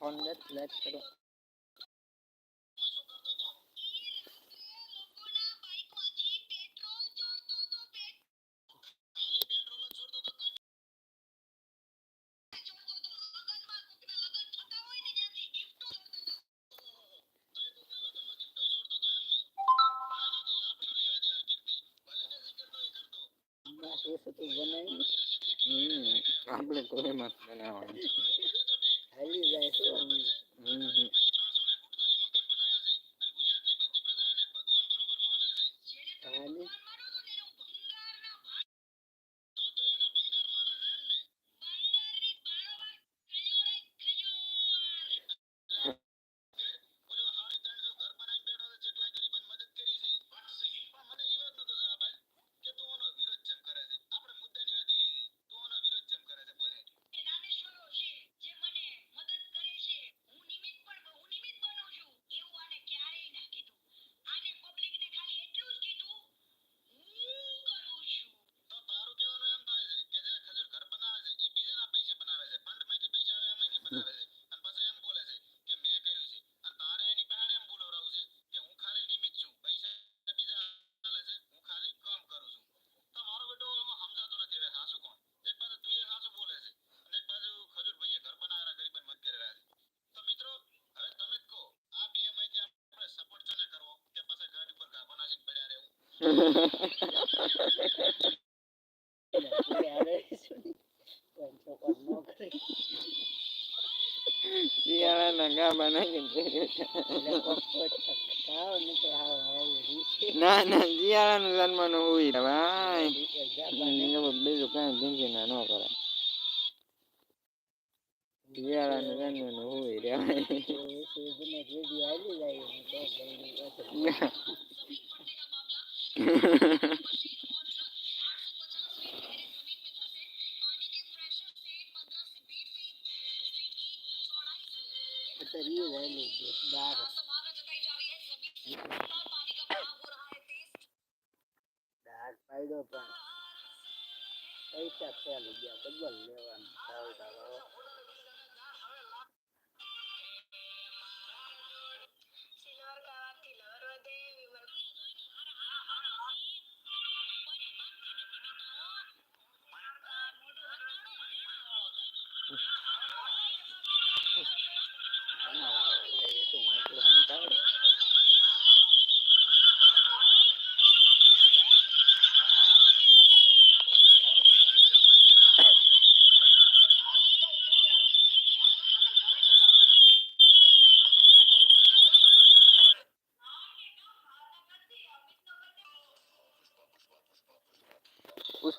લેત લેત કરો આપણે કોઈ જ બનાવવાનું હાલી જાય તો આમ હમ હમ. હાલી શિયાળાના ગાબા છે. ના ના શિયાળાનું જન્મનું હોય ભાઈ બીજું કાંઈ જિંદગી ના ન કરે શિયાળાનું જન્મનું હોય રે પૈસા ચાલી ગયા ડબલ લેવાનું સાવ સાવ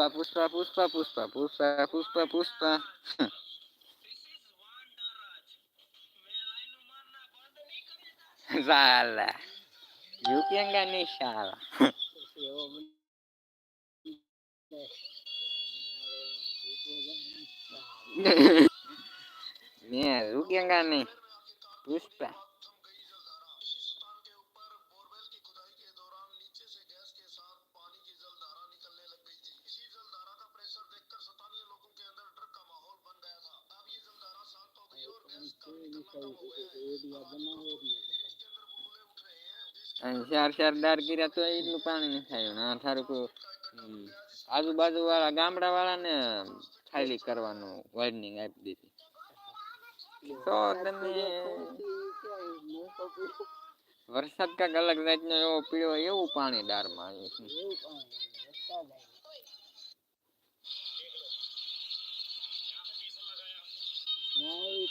Puspa, puspa, puspa, puspa, puspa, puspa, puspa. Salah. Yuki gak nih salah. Nih, ya, Yuki gak nih. Puspa. ચાર દાર કર્યા તો એટલું પાણી નહીં થાય. આ થારું આજુબાજુ વાળા ગામડા વાળાને ખાલી કરવાનું વાર્નિંગ આપી દીધી. તો તમે વરસાદ કાંક અલગ જાતનો એવો પીળો એવું પાણી દારમાં આવ્યું છે.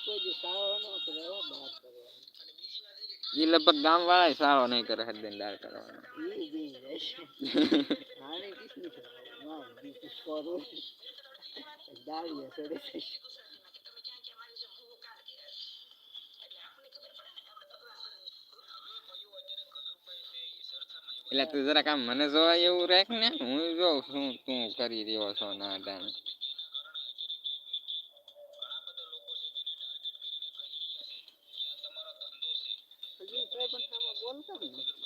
કોઈ દી સારો ન કરે હો બહાર કરવાનો એ લગભગ ગામ વાળા સારો નહીં કરે હદીનદાર કરવાનો ઈ દી રહેશે આને કિસની કરવાનું ના બીજું કરું દાળીએ ચડે થશે એટલે તું જરાક આમ મને જોવા એવું રાખ ને હું જોઉં શું તું કરી રહ્યો છો ના ટાણે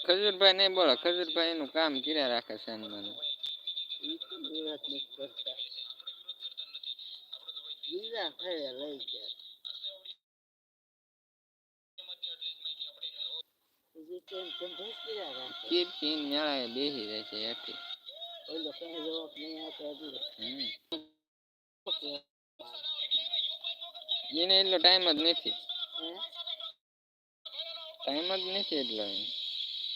ખજૂરભાઈ નહીં બોલો ખજૂરભાઈ એનું કામ કર્યા રાખે છે હનુમાન બીજા લઈ ગયા. કીર્તિન મેળાએ બેસી રહે છે હેઠી એને એટલો ટાઈમ જ નથી. ટાઈમ જ નથી એટલો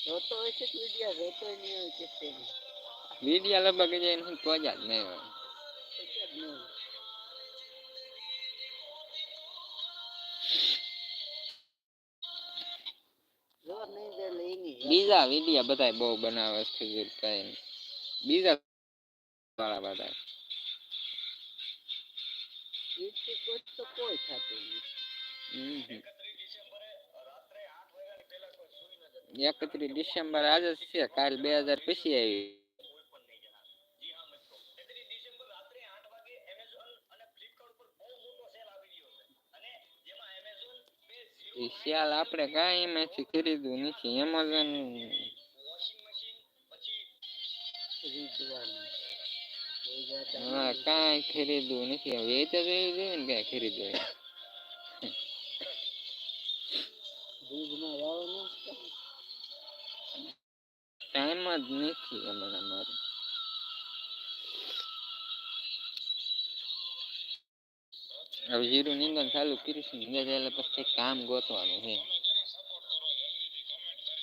જોતો હોય છે કે વિડિયા જોતો નહીં હોય કે વિડિયા લગભગ જઈને હું પહોંચ્યા જ નહીં હોય. બીજા વિડિયા બધા બહુ બનાવે છે ખજૂરભાઈ કઈ બીજા વાળા બધા કોઈ તો કોઈ થતું એકત્રીસ ડિસેમ્બર આજે જ છે કાલ બે હજાર પછી આવી એ સેલ આપણે કાંઈ એમાંથી ખરીદવું નથી એમેઝોન ખરીદવાનું કોઈ જાતા હા કાંઈ ખરીદવું નથી વેચ જ એવી જોઈએ ને કાંઈ ખરીદવું ટાઈમ જ નથી હમણાં મારે હવે જીરું નિંદન ચાલુ કરીશું નિંદા એટલે પછી કંઈક કામ ગોતવાનું છે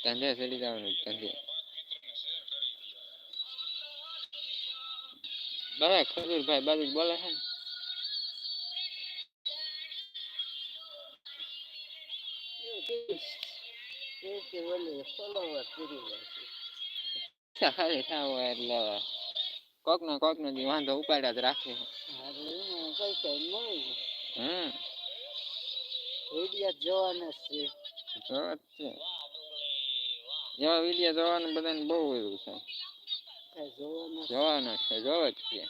ધંધે ચડી જવાનું ધંધે બરાબર ખજૂરભાઈ બાજુ બોલે છે ને એવું કે ખાલી થાવ એટલે કોક ને કોક નો દી વાંધો ઉપાડ્યા જ રાખે પૈસા મળી હમ વિડિયા જોવાના છે જોવા છે? વીડિયો જોવાનું બધાને બહુ એવું છે જોવાના છે જોવા જ છે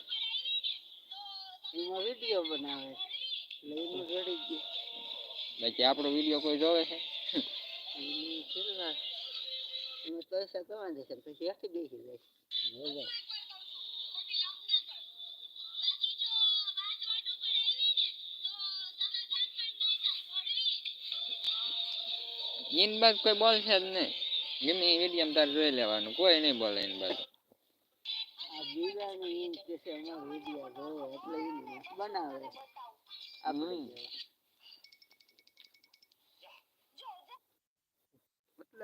એમાં વિડિયો બનાવે એનું રડી ગયું બાકી આપણો વીડિયો કોઈ જોવે છે એમાં પૈસા કમાઈ જશે પછી આખી બેસી જાય એની બાદ કોઈ બોલશે જ નહીં ગમે એ વીડિયો તારે જોઈ લેવાનું કોઈ નહીં બોલે એની બાદ બીજાને એમ કે છે અમારો વિડિયો જોવો એટલે બનાવે આપણે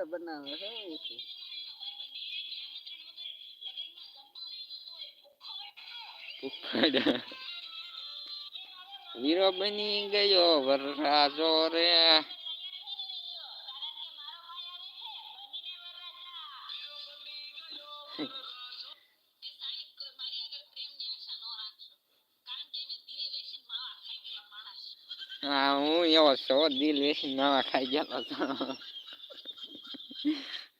હમ. બનાવે છે. વીરો બની ગયો વરરાજો રે. હા, હું એવો છો, દિલ વેસી નવા ખાઈ ગયેલો હતો એ લેસીને હા થઈ ગયું હમ.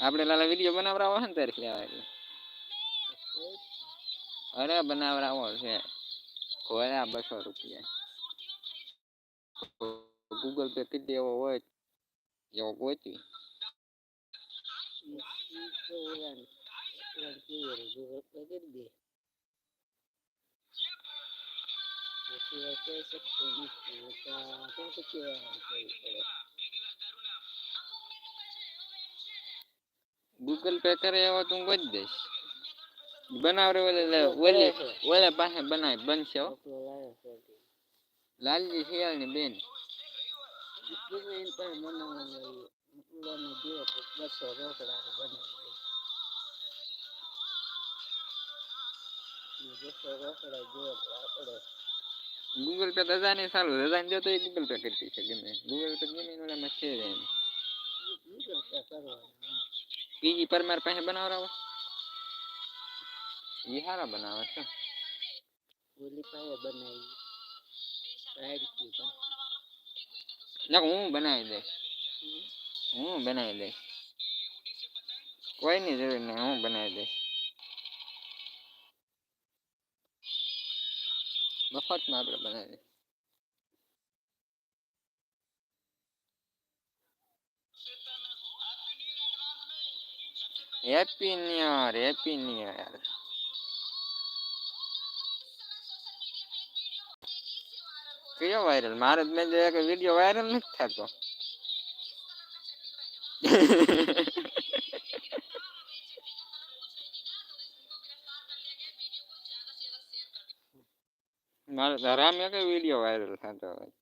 આપણે લાલા વીડિયો બનાવરાવો છે ને તારીખ લેવા અરે બનાવરાવો છે. ખોયા બસો રૂપિયા. ગૂગલ પે કરી દેવો હોય એવો ગોતી કરી ગૂગલ પે કરે એવો તું કરી દઈશ. બનાવરે ઓલે ઓલે ઓલે પાસે બનાવી બનશે હો. લાલજી શિયાળની બેન. બસો રોકડા બનાવી બસો રોકડા તો આપણે ગૂગલ પે રજા નહીં સારું રજા ને તો ગૂગલ પે કરી દઈશે ગમે ગૂગલ પે ગમે એને ઓલામાં છે જ એમ ગૂગલ પે કરવાનું પીજી પરમાર પાસે બનાવરાવો એ સારા બનાવે છે ઓલી પાસે બનાવી રાડકી પાસે ના હું બનાવી દઈશ હું બનાવી દઈશ કોઈની જરૂર નહીં હું બનાવી દઈશ मफत में आप लोग बना लें happy new year happy new year क्यों वायरल मारत में जो वीडियो वायरल नहीं था तो મારે ધરામ એક વીડિયો વાયરલ થતો હોય.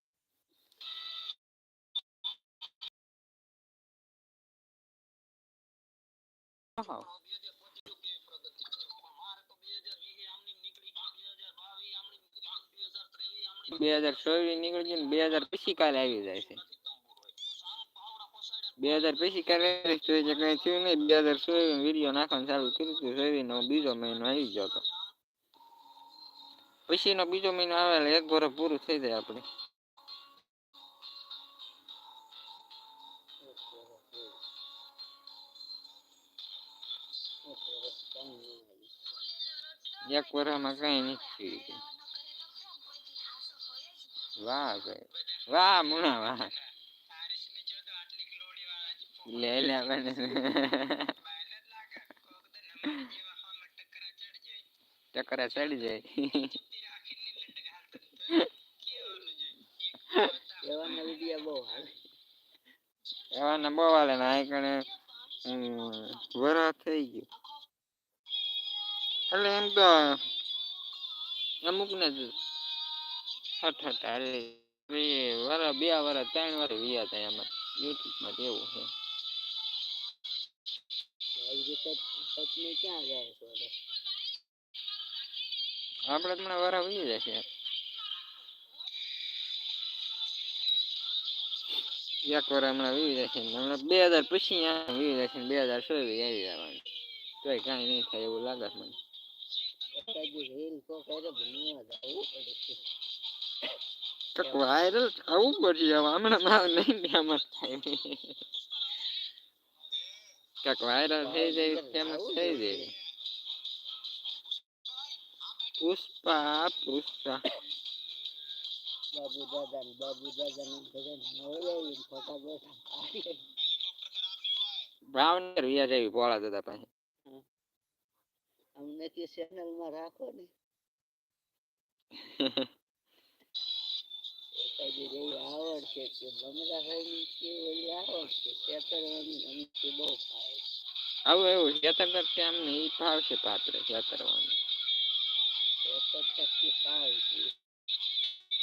બે હજાર ચોવીસ નીકળી ને બે હજાર પછી કાલે આવી જાય છે. બે હજાર પછી કાલે કઈ થયું નહીં, બે હજાર ચોવીસ વીડિયો નાખવાનું ચાલુ કર્યું હતું ચોવીસ નો બીજો મહિનો આવી ગયો હતો. પછી નો બીજો મહિનો આવે એક વર્ષ પૂરું થઈ જાય આપણે. એક વર્ષમાં કઈ નથી વાહ ભાઈ, વાહ મુણા વાહ. લે લે બને ચકરા ચડી જાય એવાના વીડિયો બહુ હાલે એવાના બહુ વાલે ને આ કણે વરસ થઈ ગયું. એટલે એમ તો અમુક ને જ હઠ હઠ હાલે. વર બે વર ત્રણ વર વિયા થાય એમાં યુટ્યુબમાં એવું છે? આપણે હમણાં વરા વી જશે. એક હમણાં વીવી જશે હમણાં બે હજાર પછી આ વી જશે બે હજાર ચોવીસ આવી જવાનું. તોય કાંઈ નહીં થાય એવું લાગે મને. કોક વાયરલ થવું પડશે હવે, હમણાં મારે નહીં ફેમસ થાય. કક વાયરલ થઈ જાય ફેમસ થઈ જાય. પુષ્પા પુષ્પા. બાબુ દાદા ને બાબુ દાદા ને બધા નવડાવી ફોટા બોટા પાડી. ભાવનગર વિયા જેવી પોળા દાદા પાસે અમને કે ચેનલ માં રાખો ને એકાદી રહી આવડશે કે બમરા ભાઈ કે ઓલી આવડશે છેતરવાની અમને બહુ ફાવે આવું એવું ખેતર કરશે અમને ઈ ભાવશે પાત્ર ખેતરવાનું છેતર શક્તિ ફાવે છે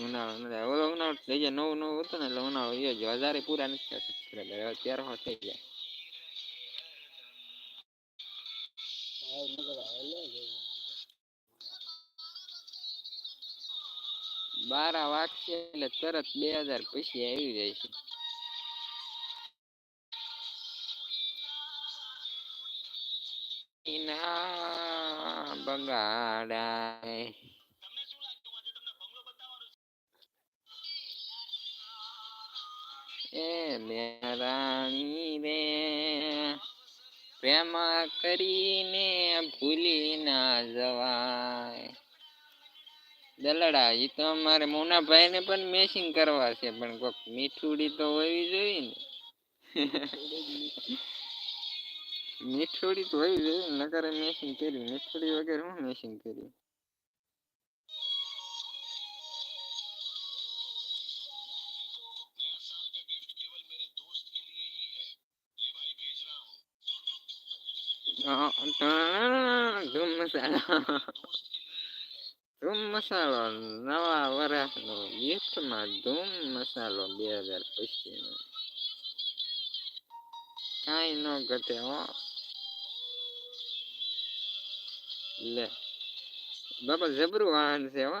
ઉનાળો નથી ઓલો ઉનાળો થઈ જાય નવું નવું હતું ને, એટલે ઉનાળો એ જ હજારે પૂરા નથી થતા subscriber. હવે તેરસો થઈ જાય. બારા વાગશે એટલે તરત બે હજાર પછી આવી જાય છે ના બગાડાય એ મેરાણી રે પ્રેમ કરીને ભૂલી ના જવાય. દલડા એ તો અમારે મોનાભાઈ ને પણ મેસિંગ કરવા છે, પણ કોઈક મીઠુડી તો હોવી જોઈએ ને. મીઠુડી તો હોવી જોઈએ નકર મેસિંગ કર્યું. મીઠુડી વગર હું મેસિંગ કર્યું? ધૂમ મસાલો ધૂમ મસાલો નવા વર્ષનો ગિફ્ટમાં ધૂમ મસાલો, બે હજાર પચીસનો કાંઈ ન ઘટે હો. લે. બાપા, જબરું વાહન છે હો.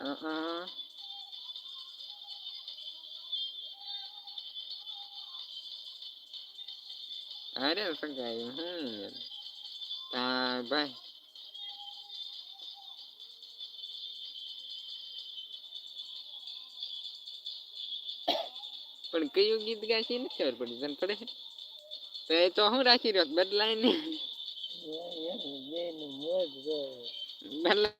અ અરે સગાઈ હું તા ભાઈ પણ કયું ગીત ગાય છે એ નથી ખબર પડી તને પડે છે તો એ તો હું રાખી રહ્યો બદલાય નહીં બેનું મોજ જો બદલાય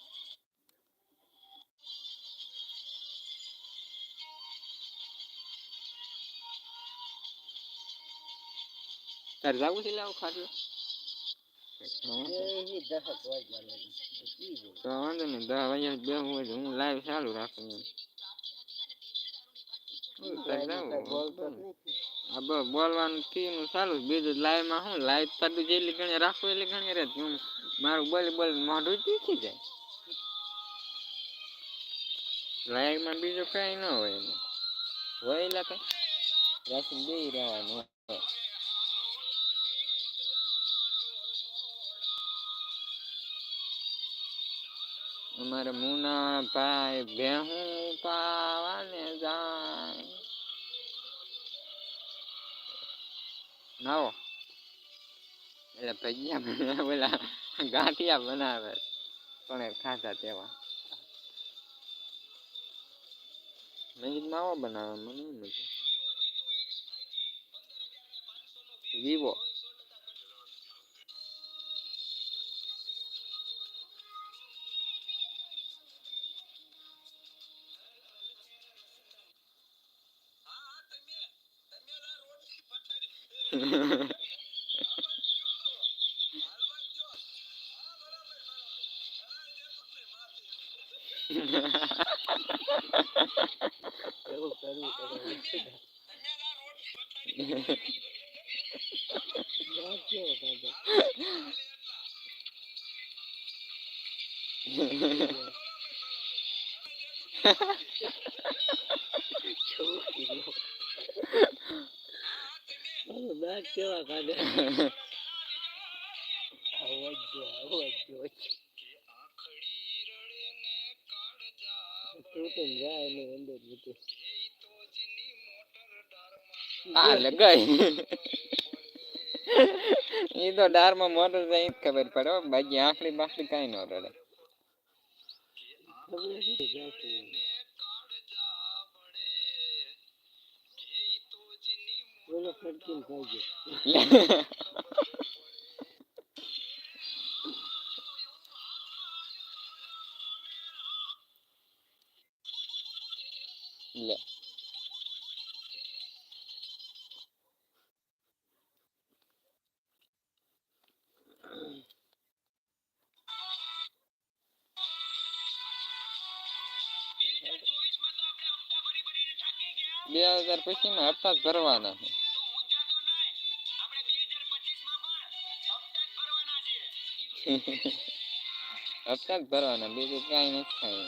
તારે જાવું છે લાવું ખાટલો એ દહક વાગ્યા લાગી ઈ જો. તો વાંધો નહીં દસ વાગ્યા બે હોય તો હું લાઈવ ચાલુ રાખું એમ હું તારે કાંઈ જાવું બોલતો જ નથી. આ બ- બોલવાનું થયું ચાલુ જ. બીજું લાઈવ માં શું લાઈવ તારું જેટલી ઘણી રાખવું એટલી ઘણી રહે હું મારું બોલી બોલી મોઢું ચીખી જાય લાઈવ માં બીજું કઈ ન હોય એમાં હોય એટલે કઈ રાખીને બેહી રહેવાનું હોય. અમારે મુના ભાઈ ભેહું પાવાને જાય. નાવો. એટલે ભજીયા બનાવે ગાંઠિયા બનાવે. પણ ખાતા તેવા. મેં નાવો બનાવે, મને નથી. વિવો. કેવો કાઢે. છોકરી લો. મારો દાંત કેવા કાઢે અવાજ જો અવાજ તૂટે ને જાય ને અંદર બધું આ લગાઈ એ તો ડારમાં મોટર જાય ઈ જ ખબર પડે હો. બાકી આખડી બાખડી કઈ ન રડે ખબર નથી જાતી. બોલો ફટકીને ખાઈ ગયો બે હજાર પછી માં હપ્તા જ ભરવાના છે. હપ્તા જ ભરવાના બીજું કઈ નથી થાય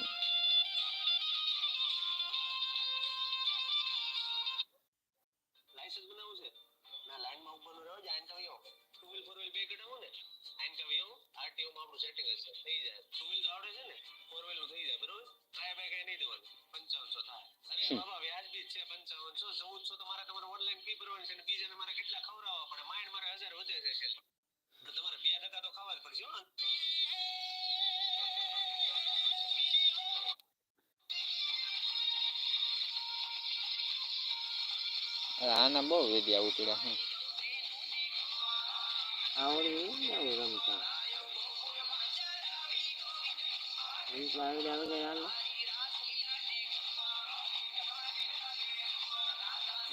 ફી ભરવાની છે અને બીજાને મારે કેટલા ખવડાવવા પડે? માઇન્ડ મારે હજાર વધે છે છેલ્લે. તો તમારે બે ટકા તો ખાવા જ પડશે હો આના બહુ વિદ્યા ઉતર્યા હું આવડી આવું રમતા.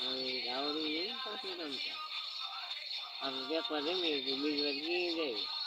આવડે નહીં પાછું રમતા. આપણે એક વાર રમીએ બીજી વાર ગઈ જાય.